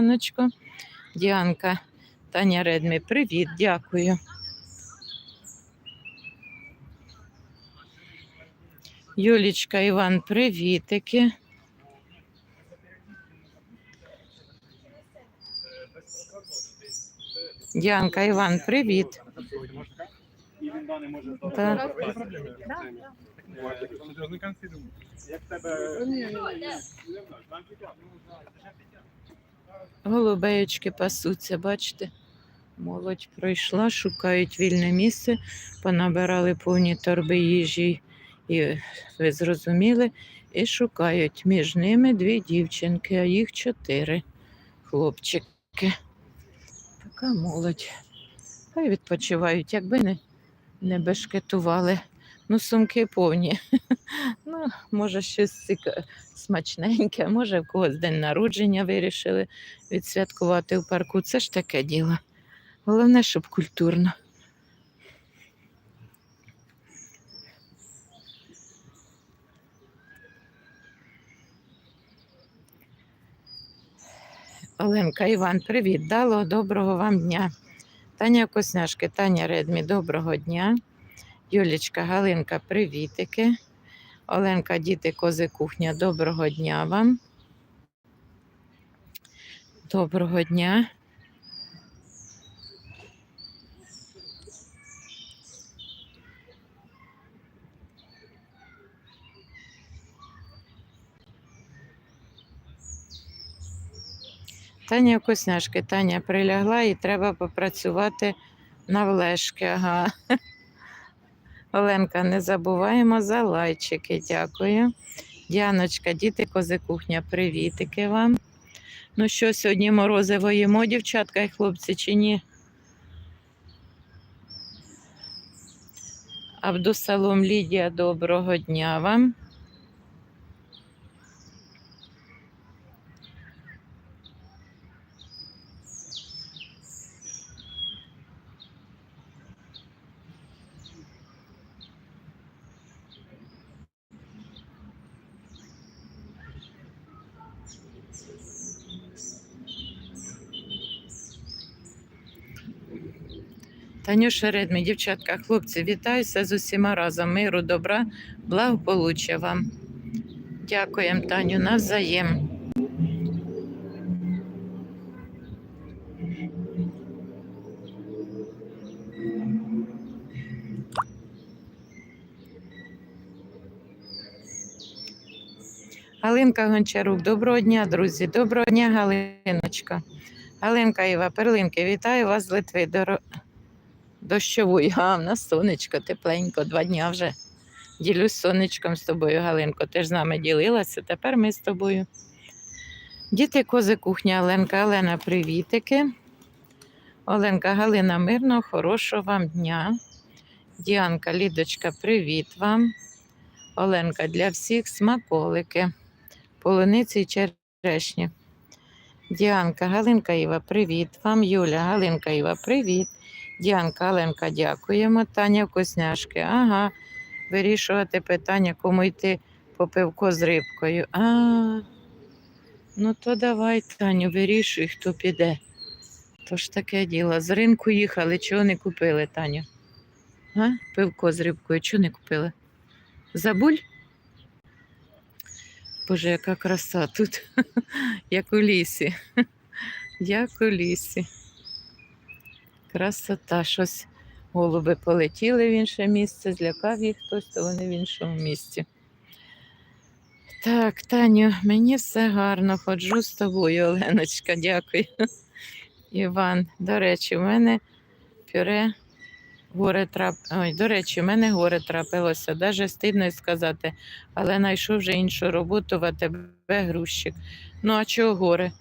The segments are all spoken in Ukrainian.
Діаночко. Діанка, Таня Редмі, привіт, дякую. Юлічка, Іван, привітики. Діанка, Іван, привіт. Так. Як. Голубеєчки пасуться, бачите? Молодь пройшла, шукають вільне місце, понабирали повні торби їжі, і ви зрозуміли, і шукають між ними дві дівчинки, а їх чотири хлопчики. Така молодь. Хай відпочивають, якби не, не бешкетували. Ну, сумки повні. Ну, може, щось смачненьке, може, в когось день народження вирішили відсвяткувати в парку. Це ж таке діло. Головне, щоб культурно. Оленка Іван, привіт. Дало доброго вам дня. Таня Косняшки, Таня Редмі, доброго дня. Юлічка Галинка, привітики. Оленка, діти, кози, кухня, доброго дня вам. Доброго дня. Таня Косняшки, Таня прилягла і треба попрацювати на влешки. Ага. Оленка, не забуваємо за лайчики. Дякую. Діаночка, діти, кози кухня, привітики вам. Ну що, сьогодні морози воїмо, дівчатка і хлопці, чи ні? Абдусалом Лідія, доброго дня вам. Танюша Редмі, дівчатка, хлопці, вітаюся з усіма разом. Миру, добра, благополуччя вам. Дякуємо, Таню, навзаєм. Галинка Гончарук, доброго дня, друзі. Доброго дня, Галиночка. Галинка Іва, перлинки, вітаю вас з Литви. Дощової, а в нас сонечко, тепленько, два дня вже. Ділюсь сонечком з тобою, Галинко. Ти ж з нами ділилася, тепер ми з тобою. Діти, кози, кухня, Оленка, Олена, привітики. Оленка, Галина, мирного, хорошого вам дня. Діанка, Лідочка, привіт вам. Оленка, для всіх смаколики, полуниці і черешні. Діанка, Галинка Іва, привіт вам. Юля, Галинка Іва, привіт. Діанка, Оленка, дякуємо. Таня Вкусняшки. Ага. Вирішувати питання, кому йти по пивко з рибкою. А, ну то давай, Таню, вирішуй, хто піде. То ж таке діло. З ринку їхали, чого не купили, Таню? А? Пивко з рибкою, чого не купили? Забуль? Боже, яка краса тут, як у лісі. Як у лісі. Красота, щось голуби полетіли в інше місце, злякав їх хтось, то вони в іншому місці. Так, Таню, мені все гарно, ходжу з тобою, Оленочка, дякую. Іван, до речі, у мене пюре горе трап... Ой, до речі, у мене горе трапилося, даже стидно сказати, але знайшов вже іншу роботу в АТБ грузчик. Ну, а чого горе?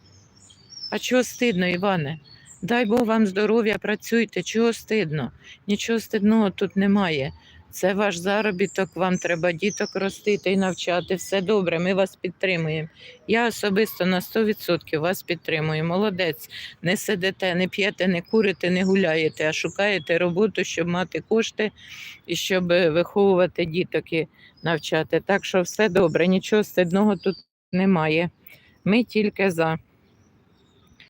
А чого стидно, Іване? Дай Бог вам здоров'я, працюйте, чого стидно? Нічого стидного тут немає. Це ваш заробіток, вам треба діток ростити і навчати. Все добре, ми вас підтримуємо. Я особисто на 100% вас підтримую. Молодець. Не сидите, не п'єте, не курите, не гуляєте, а шукаєте роботу, щоб мати кошти і щоб е, виховувати діток і навчати. Так що все добре, нічого стидного тут немає. Ми тільки за.